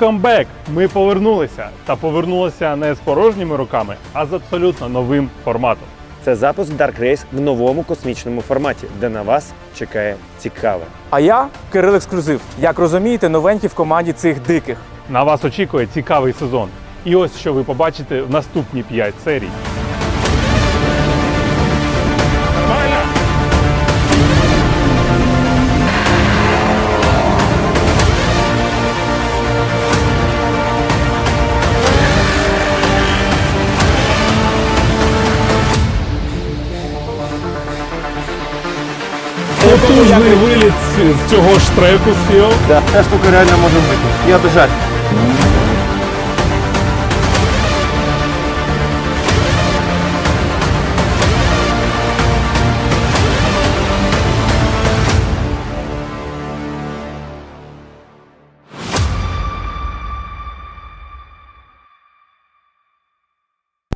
Welcome back! Ми повернулися та повернулися не з порожніми руками, а з абсолютно новим форматом. Це запуск Dark Race в новому космічному форматі, де на вас чекає цікаве. А я Кирил Ексклюзив. Як розумієте, новенький в команді цих диких. На вас очікує цікавий сезон. І ось що ви побачите в наступні 5 серій. З- цього ж треку Фіо. Да, ця штука реально може бути. І обіжати.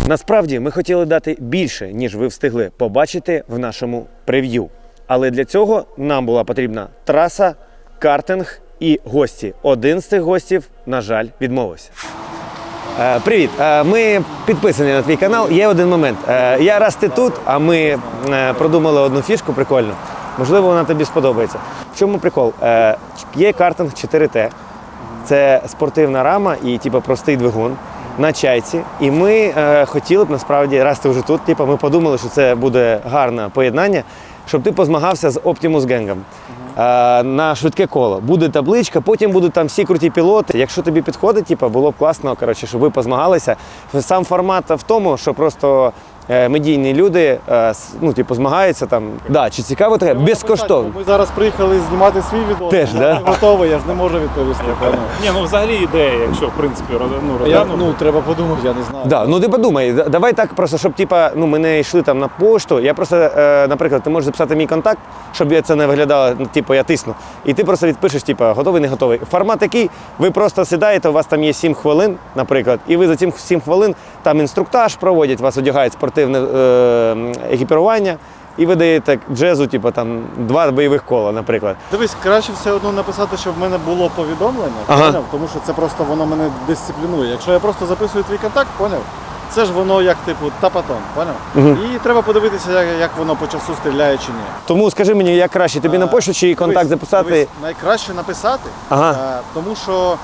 Насправді ми хотіли дати більше, ніж ви встигли побачити в нашому прев'ю. Але для цього нам була потрібна траса, картинг і гості. Один з цих гостів, на жаль, відмовився. Е, привіт, Е, ми підписані на твій канал. Є один момент. Е, я раз ти тут, а ми продумали одну фішку прикольну. Можливо, вона тобі сподобається. В чому прикол? Є картинг 4T. Це спортивна рама і типу, простий двигун на чайці. І ми хотіли б насправді, раз ти вже тут, типу, ми подумали, що це буде гарне поєднання, щоб ти позмагався з Optimus Gang. Е, на швидке коло. Буде табличка, потім будуть там всі круті пілоти. Якщо тобі підходить, типу, було б класно, коротше, щоб ви позмагалися. Сам формат в тому, що просто медійні люди е, ну, типу, змагаються там. Да, чи цікаво таке? Безкоштовно. Ми зараз приїхали знімати свій відео. Теж, я да? не готовий, я ж не можу відповісти. Ні, ну взагалі ідея, якщо в принципі ну, Я, ну, треба подумати, я не знаю. Да, ну ти подумай, давай так просто, щоб типа, ну ми не йшли там на пошту. Я просто, е, наприклад, ти можеш записати мій контакт, щоб я це не виглядало, ну, типу, я тисну. І ти просто відпишеш, типу, готовий, не готовий. Формат такий, ви просто сідаєте, у вас там є 7 хвилин, наприклад, і ви за ці 7 хвилин там інструктаж проводять, вас одягають спортивне е, екіпірування. І ви даєте джезу, типу, там два бойових кола, наприклад. Дивись, краще все одно написати, щоб в мене було повідомлення, Ага. поняв? тому що це просто воно мене дисциплінує. Якщо я просто записую твій контакт, поняв? Це ж воно як типу тапатон, поняв? І треба подивитися, як, як воно по часу стріляє чи ні. Тому скажи мені, як краще тобі на пошту чи контакт Дивись, записати? дивись, найкраще написати, Ага. е, тому що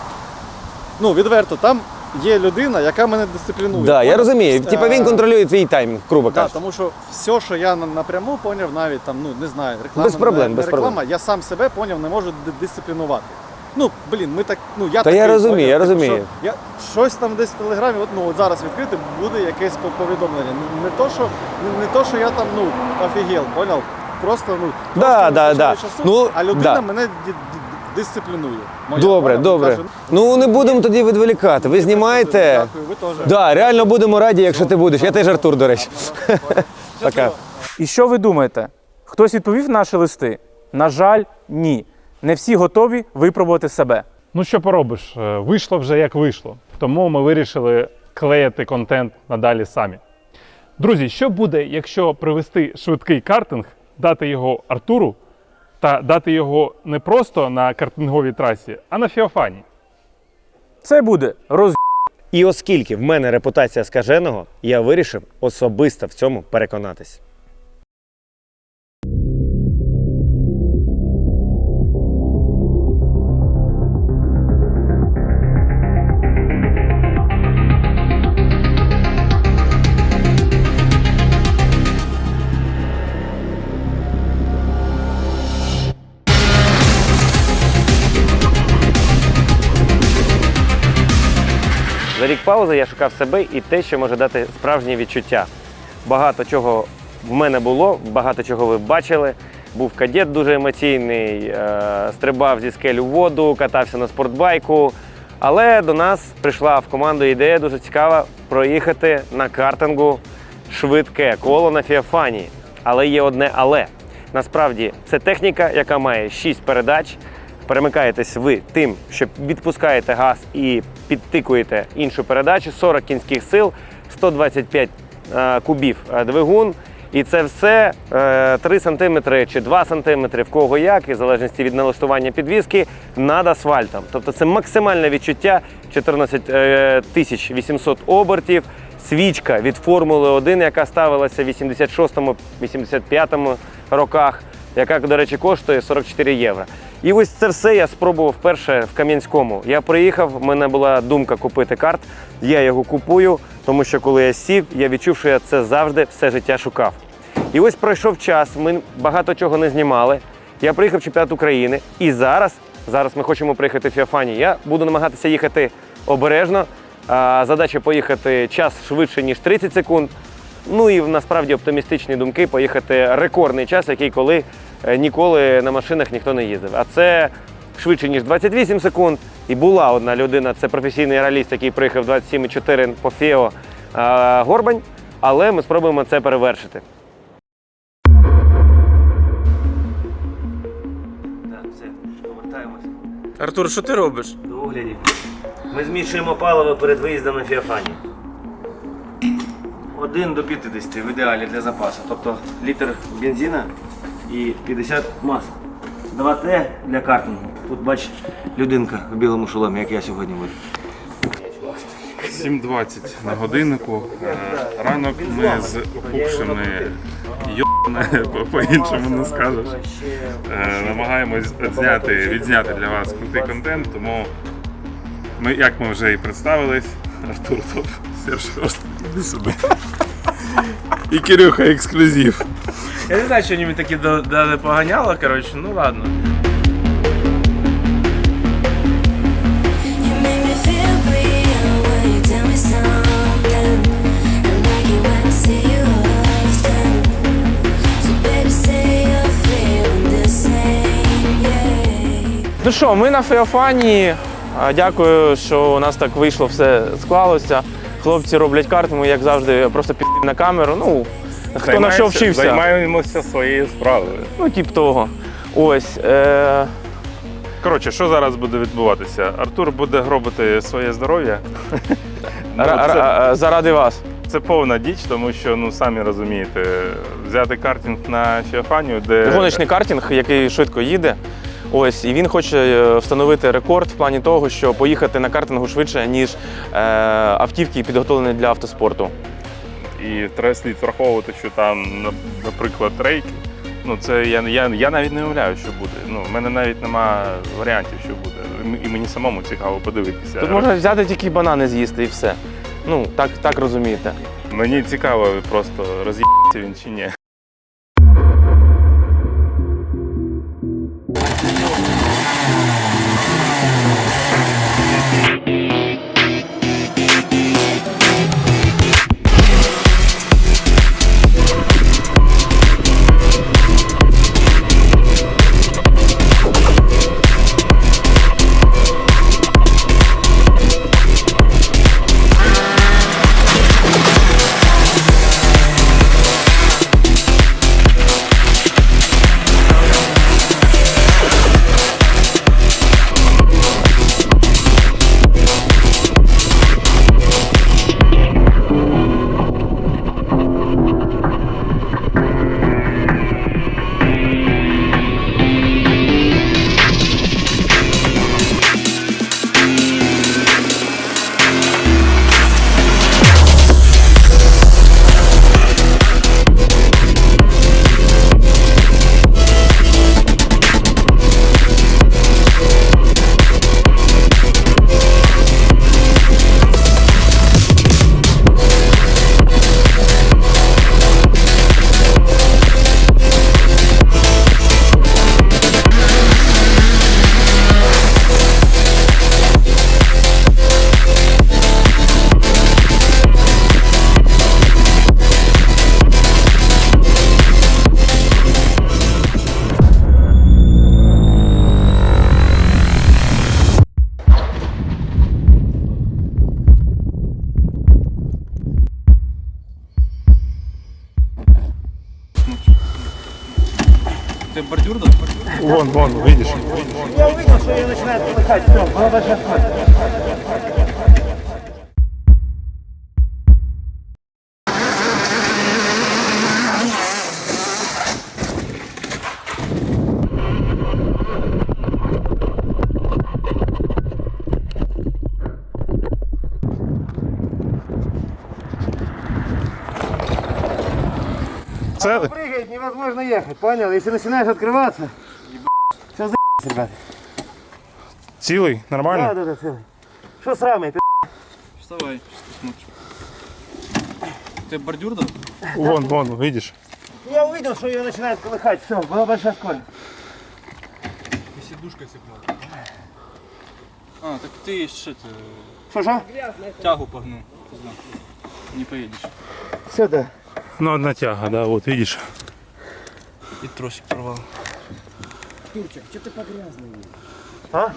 ну, відверто, там є людина, яка мене дисциплінує. Да, я поняв? розумію. Типа він Е, контролює твій таймінг, грубо Да, кажучи. тому що все, що я на- напряму поняв, навіть там, ну не знаю, реклама, Без проблем, не, без реклама, проблем. я сам себе поняв, не можу ди- дисциплінувати. Ну, блін, ми так, ну я Та я такий, розумію, поняв, я типу, розумію. що Я щось там десь в телеграмі, от, ну от зараз відкрити, буде якесь по- повідомлення. Не, не то, що не, не то, що я там ну офігел, поняв? Просто ну Да, трошки да, вистачає да. часу, Ну, а людина да. мене ді- ді- дисциплінує. Моя, Добре, поняв? добре. Каже, Ну не будемо тоді відволікати. Ви знімаєте. Дякую, ви теж. Да, реально будемо раді, якщо ти будеш. Я теж Артур, до речі. Пока. І що ви думаєте? Хтось відповів на наші листи? На жаль, ні. Не всі готові випробувати себе. Ну що поробиш? Е, Вийшло вже як вийшло. Тому ми вирішили клеїти контент надалі самі. Друзі, що буде, якщо привести швидкий картинг, дати його Артуру та дати його не просто на картинговій трасі, а на Фіофані? Це буде роз... І оскільки в мене репутація скаженого, я вирішив особисто в цьому переконатись. Паузи я шукав себе і те, що може дати справжнє відчуття. Багато чого в мене було, багато чого ви бачили. Був кадет дуже емоційний, е, стрибав зі скель у воду, катався на спортбайку. Але до нас прийшла в команду ідея дуже цікава проїхати на картингу швидке коло на Фіафані. Але є одне але. Насправді це техніка, яка має 6 передач. Перемикаєтесь ви тим, що відпускаєте газ і підтикуєте іншу передачу, 40 кінських сил, 125 е, кубів е, двигун. І це все е, 3 см чи 2 см, в кого як, і в залежності від налаштування підвіски, над асфальтом. Тобто це максимальне відчуття 14 е, тисяч 800 обертів. Свічка від Формули 1, яка ставилася в 86-85 роках, яка, до речі, коштує 44 євро. І ось це все я спробував вперше в Кам'янському. Я приїхав, в мене була думка купити карт. Я його купую, тому що коли я сів, я відчув, що я це завжди все життя шукав. І ось пройшов час, ми багато чого не знімали. Я приїхав в чемпіонат України, і зараз, зараз ми хочемо приїхати в Феофані. Я буду намагатися їхати обережно. Задача поїхати час швидше, ніж 30 секунд. Ну і насправді оптимістичні думки поїхати рекордний час, який коли ніколи на машинах ніхто не їздив. А це швидше, ніж 28 секунд. І була одна людина, це професійний реаліст, який приїхав 27,4 по Фео е, Горбань. Але ми спробуємо це перевершити. Так, все, повертаємося Артур, що ти робиш? до оглядів. Ми змішуємо паливо перед виїздом на Фіафані. 1 до 50 в ідеалі для запасу. Тобто літр бензина і 50 масла. 2Т для картингу. Тут бач людинка в білому шоломі, як я сьогодні буду. 7.20 на годиннику. Е, Ранок ми з опухшими йобами, по-іншому не скажеш. Е, Намагаємось зняти, відзняти для вас крутий контент, тому ми, як ми вже і представились, Артур тут, Серж Хост, іди сюди. І Кирюха ексклюзив. Я не знаю, що вони мені такі да- дали поганяло, коротше, ну ладно. Ну що, ми на Феофані. Дякую, що у нас так вийшло, все склалося. Хлопці роблять карти, ми, як завжди, просто під на камеру. Ну, хто на що вчився. Займаємося своєю справою. Ну, тип того. Ось. Е... Коротше, що зараз буде відбуватися? Артур буде гробити своє здоров'я. Ну, це- заради вас. Це повна діч, тому що ну самі розумієте, взяти картинг на Феофанію, де Гоночний картинг, який швидко їде. Ось, і він хоче е, встановити рекорд в плані того, що поїхати на картингу швидше, ніж е, автівки, підготовлені для автоспорту. І треба слід враховувати, що там, наприклад, рейки. Ну це я, я, я навіть не уявляю, що буде. Ну, в мене навіть нема варіантів, що буде. І мені самому цікаво подивитися. Тут можна взяти тільки банани з'їсти і все. Ну, так, так розумієте. Мені цікаво просто роз'їбатися він чи ні. Це Прыгает, невозможно ехать, понял? Если начинаешь открываться, все за***ь, ребят. цілий, Да, нормально? да, да, целый. Что с рамой? пи***? Вставай, что ты смотришь. Ты бордюр дал? Вон, вон, видиш. Я увидел, что ее начинает колыхать. Все, была большая скорость. И сидушкой цеплял. А, так ты что это, Что, что? тягу погнул. Пизда. Не поедешь. Все, да. Ну, одна тяга, да, от видиш. И тросик порвал. А?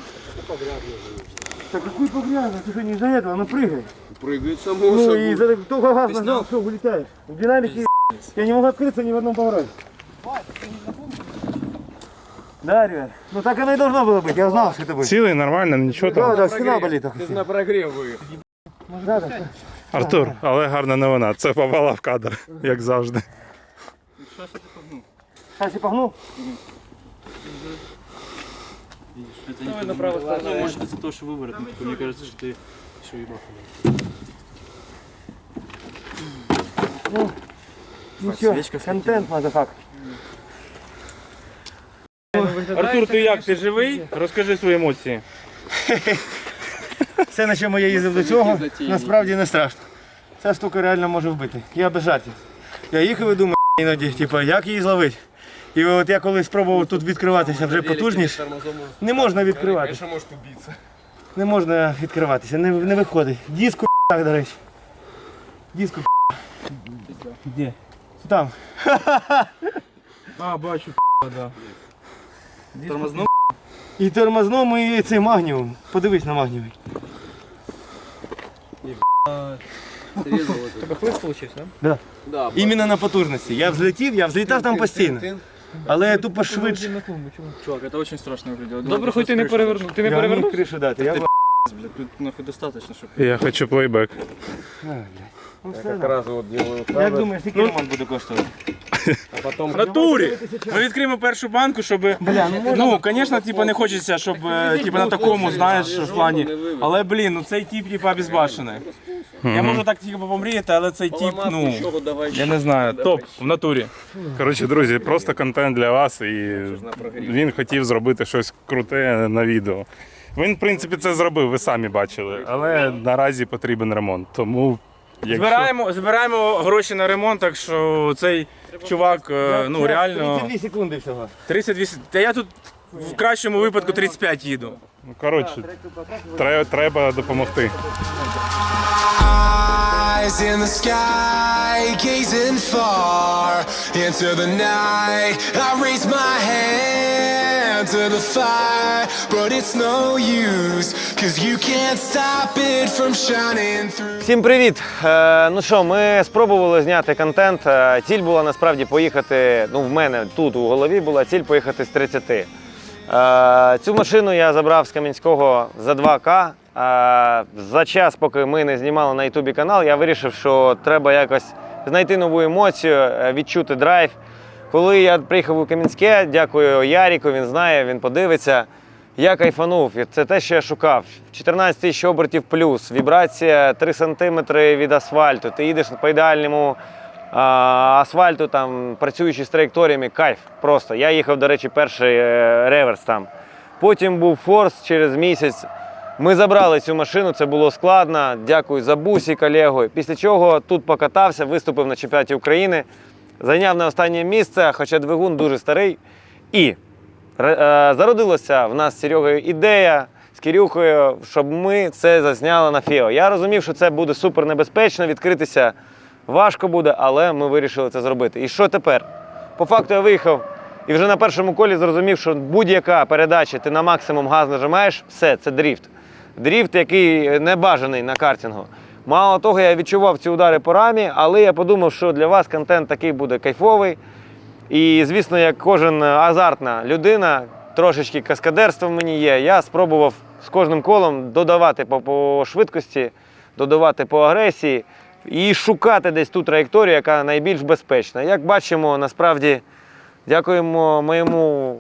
Да какой погрязный? Ты что, не из-за этого? Она прыгает. Прыгает само Ну и из-за того, кто газ нажал, все, вылетаешь. В динамике я не могу открыться ни в одном повороте. Да, ребят. Ну так оно и должно было быть. Я знал, что это будет. Цілий, нормально, нічого Да, там. да, спина болит. Ты на прогрев Да, да. Артур, але гарна новина. Це попала в кадр, як завжди. Сейчас это погнул. Сейчас я погнул. Это не направо Ну, может это то, что выворот. но только Мне кажется, что ты еще и Ничего, контент, мазафак. Артур, ти як? Ти живий? Розкажи свої емоції. Все, на чому я їздив до цього, насправді не страшно. Ця штука реально може вбити. Я без жартів. Я їхав і думаю, іноді, типу, як її зловити. І от я коли спробував тут відкриватися вже потужніше, не можна відкривати. Не можна відкриватися, не, не виходить. Диску так, до речі. Диску Де? там. А, бачу, да. Тормознул? І тормозному, і цей магніум. Подивись на магніум. Тебе хлист получился, да? Іменно на потужності. Я взлетів, я взлітав там постійно. Але тупо швидше. Чувак, это очень страшно выглядело. Добре, хоч ти не перевернув. Ти не Я міг перевернув? кришу дати. Я... Блядь, тут нахуй достаточно, чтобы... Я хочу плейбек. Як думаєш, скільки ремонт буде коштувати? В натурі. Ми відкриємо першу банку, щоб. Ну, звісно, типу, не хочеться, щоб е, типу, на такому, знаєш, в плані. Але, блін, ну цей тип, типу, безбашений. Я можу так типу, помріяти, але цей тип, ну. Я не знаю, топ в натурі. Коротше, друзі, просто контент для вас, і він хотів зробити щось круте на відео. Він, в принципі, це зробив, ви самі бачили, але наразі потрібен ремонт. Тому якщо... Збираємо, збираємо гроші на ремонт, так що цей чувак, е, ну реально. 32 секунди всього. 32. Та я тут в кращому випадку 35 їду. Ну, коротше, треба, треба допомогти. Eyes in the sky, gazing far into the night. I raise my hand to the fire, but it's no use, cause you can't stop it from shining through. Всім привіт! Е, ну що, ми спробували зняти контент. Е, Ціль була насправді поїхати. Ну, в мене тут у голові була ціль поїхати з 30. Е, цю машину я забрав з Кам'янського за 2К. За час, поки ми не знімали на Ютубі канал, я вирішив, що треба якось знайти нову емоцію, е, відчути драйв. Коли я приїхав у Кам'янське, дякую Яріку, він знає, він подивиться. Я кайфанув, це те, що я шукав. 14 тисяч обертів плюс, вібрація 3 см від асфальту. Ти їдеш по ідеальному а, асфальту, там, працюючи з траєкторіями, кайф. Просто. Я їхав, до речі, перший е, реверс там. Потім був форс через місяць. Ми забрали цю машину, це було складно. Дякую за бусі, колегу. Після чого тут покатався, виступив на чемпіонаті України, зайняв на останнє місце, хоча двигун дуже старий. І е, Зародилася в нас з Серегою ідея з Кирюхою, щоб ми це зазняли на Фіо. Я розумів, що це буде супер небезпечно, відкритися важко буде, але ми вирішили це зробити. І що тепер? По факту я виїхав і вже на першому колі зрозумів, що будь-яка передача, ти на максимум газ нажимаєш, все, це дріфт. Дріфт, який не бажаний на картингу. Мало того, я відчував ці удари по рамі, але я подумав, що для вас контент такий буде кайфовий. І, звісно, як кожен азартна людина, трошечки каскадерства в мені є. Я спробував з кожним колом додавати по, по швидкості, додавати по агресії і шукати десь ту траєкторію, яка найбільш безпечна. Як бачимо, насправді дякуємо моєму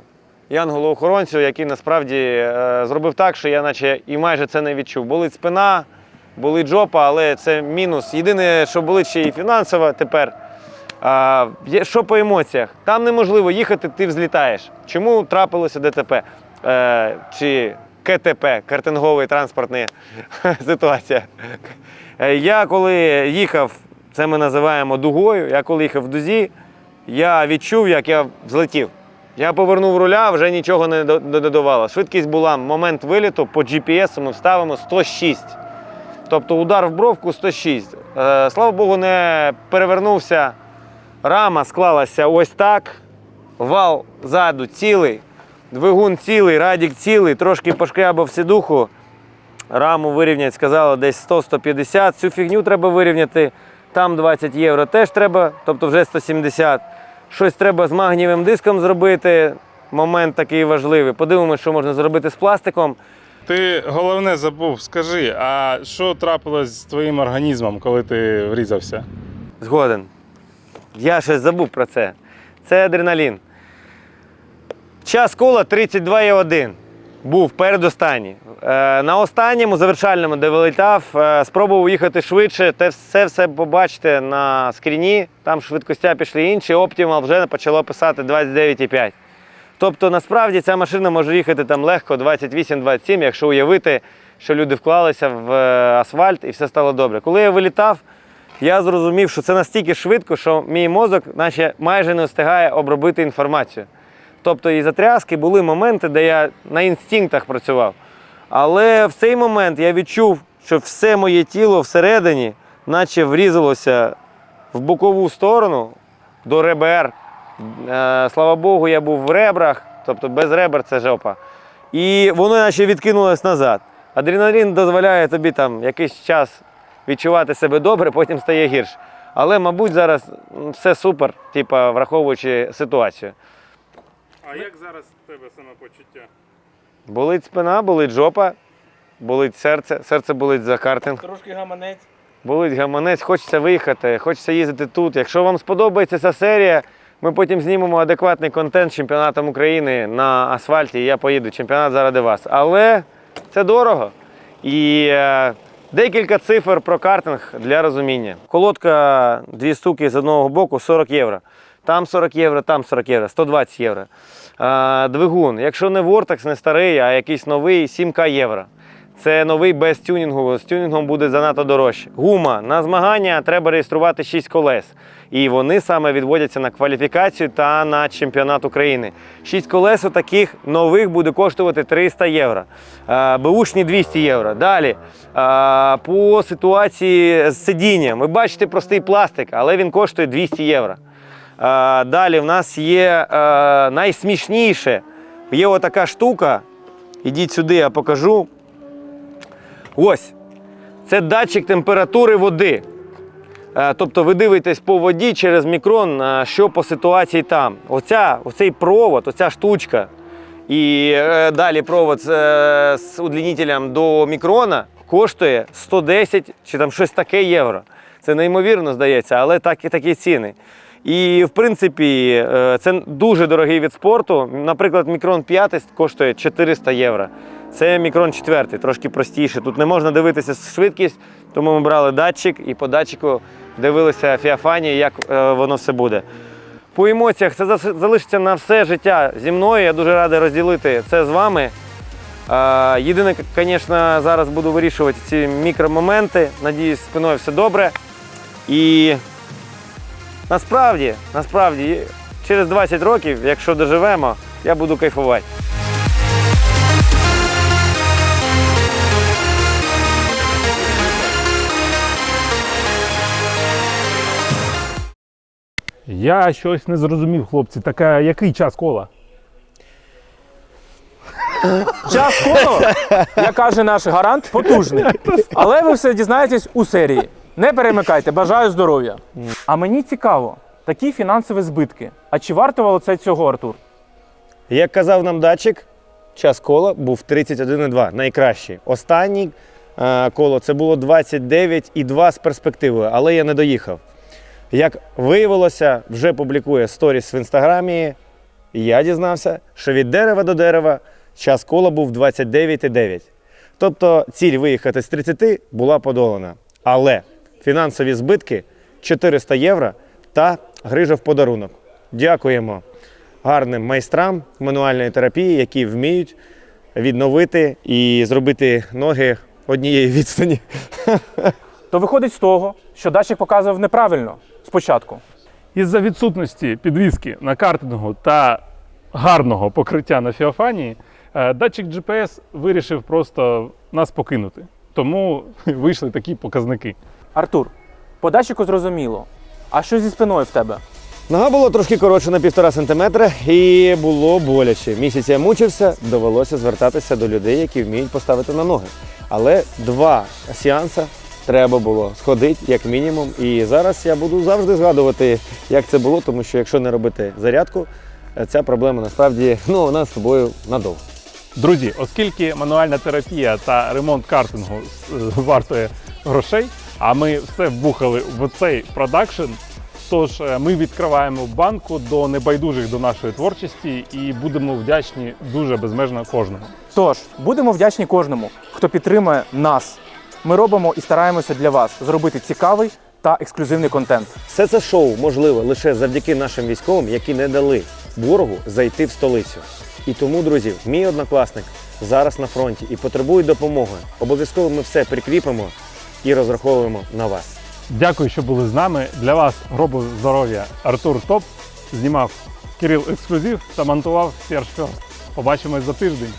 янголу-охоронцю, який насправді е, зробив так, що я наче і майже це не відчув. Болить спина, болить жопа, але це мінус. Єдине, що болить ще і фінансово тепер. А, що по емоціях? Там неможливо їхати, ти взлітаєш. Чому трапилося ДТП? Е, чи КТП, картинговий транспортна ситуація. Е, Я коли їхав, це ми називаємо дугою, я коли їхав в дузі, я відчув, як я взлетів. Я повернув руля, вже нічого не до- додавало. Швидкість була момент виліту по GPS ми вставимо 106. Тобто удар в бровку 106. Е, слава Богу, не перевернувся. Рама склалася ось так. Вал ззаду цілий, двигун цілий, радік цілий, трошки пошкрябав сідуху. Раму вирівняти, сказали, десь 100-150. Цю фігню треба вирівняти. Там 20 євро теж треба, тобто вже 170. Щось треба з магнієвим диском зробити. Момент такий важливий. Подивимося, що можна зробити з пластиком. Ти головне забув, скажи, а що трапилось з твоїм організмом, коли ти врізався? Згоден. Я щось забув про це. Це адреналін. Час кола 32,1. Був передостанній. Е, на останньому завершальному, де вилітав, е, спробував їхати швидше. Те все все побачите на скріні. Там швидкостя пішли інші. Optimal вже почало писати 29,5. Тобто, насправді ця машина може їхати там легко 28-27, якщо уявити, що люди вклалися в е, асфальт і все стало добре. Коли я вилітав, я зрозумів, що це настільки швидко, що мій мозок наче майже не встигає обробити інформацію. Тобто і затряски були моменти, де я на інстинктах працював. Але в цей момент я відчув, що все моє тіло всередині, наче врізалося в бокову сторону до ребер. Е, Слава Богу, я був в ребрах, тобто без ребер це жопа. І воно наче відкинулось назад. Адреналін дозволяє тобі там якийсь час відчувати себе добре, потім стає гірше. Але, мабуть, зараз все супер, типа, враховуючи ситуацію. А як зараз в тебе самопочуття? Болить спина, болить жопа, болить серце, серце болить за картинг, Трошки гаманець. болить гаманець, хочеться виїхати, хочеться їздити тут. Якщо вам сподобається ця серія, ми потім знімемо адекватний контент з чемпіонатом України на асфальті, і я поїду чемпіонат заради вас. Але це дорого. І е, декілька цифр про картинг для розуміння. Колодка, дві штуки з одного боку 40 євро. Там 40 євро, там 40 євро, 120 євро. Е, двигун, якщо не Vortex, не старий, а якийсь новий 7К євро. Це новий без тюнінгу. З тюнінгом буде занадто дорожче. Гума на змагання треба реєструвати 6 колес. І вони саме відводяться на кваліфікацію та на чемпіонат України. 6 колес у таких нових буде коштувати 300 євро. Беушні 200 євро. Далі по ситуації з сидінням. Ви бачите простий пластик, але він коштує 200 євро. Далі в нас є найсмішніше. Є отака штука. Ідіть сюди, я покажу. Ось. Це датчик температури води. Тобто ви дивитесь по воді через мікрон, що по ситуації там. Оця, оцей провод, оця штучка. І е, далі провод з, е, з удлінителем до мікрона коштує 110 чи там щось таке євро. Це неймовірно здається, але так і такі ціни. І в принципі, е, це дуже дорогий від спорту. Наприклад, мікрон 5 коштує 400 євро. Це мікрон 4, трошки простіше. Тут не можна дивитися швидкість, тому ми брали датчик і по датчику дивилися Фіафані, як е, воно все буде. По емоціях це залишиться на все життя зі мною. Я дуже радий розділити це з вами. Єдине, звісно, зараз буду вирішувати ці мікромоменти. Надіюсь, спиною все добре. І насправді, насправді, через 20 років, якщо доживемо, я буду кайфувати. Я щось не зрозумів, хлопці. Так а який час кола? Час коло, як каже наш гарант, потужний. Але ви все дізнаєтесь у серії. Не перемикайте, бажаю здоров'я. А мені цікаво, такі фінансові збитки. А чи вартувало це цього, Артур? Як казав нам датчик, час кола був 31,2, найкращий. Останній е, коло це було 29,2 з перспективою, але я не доїхав. Як виявилося, вже публікує сторіс в інстаграмі. Я дізнався, що від дерева до дерева час кола був 29,9. Тобто ціль виїхати з 30 була подолана. Але фінансові збитки 400 євро та грижа в подарунок. Дякуємо гарним майстрам мануальної терапії, які вміють відновити і зробити ноги однієї відстані. То виходить з того, що датчик показував неправильно спочатку. Із-за відсутності підвіски на картингу та гарного покриття на Феофанії, е, датчик GPS вирішив просто нас покинути. Тому вийшли такі показники. Артур, по датчику зрозуміло. А що зі спиною в тебе? Нога була трошки коротше на півтора сантиметра і було боляче. Місяць я мучився, довелося звертатися до людей, які вміють поставити на ноги. Але два сеанси треба було сходити, як мінімум. І зараз я буду завжди згадувати, як це було, тому що якщо не робити зарядку, ця проблема насправді ну, вона з тобою надовго. Друзі, оскільки мануальна терапія та ремонт картингу е, вартує грошей, а ми все вбухали в цей продакшн. Тож е, ми відкриваємо банку до небайдужих до нашої творчості і будемо вдячні дуже безмежно кожному. Тож, будемо вдячні кожному, хто підтримує нас. Ми робимо і стараємося для вас зробити цікавий та ексклюзивний контент. Все це шоу можливо лише завдяки нашим військовим, які не дали ворогу зайти в столицю. І тому, друзі, мій однокласник зараз на фронті і потребує допомоги. Обов'язково ми все прикріпимо і розраховуємо на вас. Дякую, що були з нами. Для вас гробу здоров'я Артур Топ знімав Кирил Ексклюзив та монтував Серж Ферст. Побачимось за тиждень.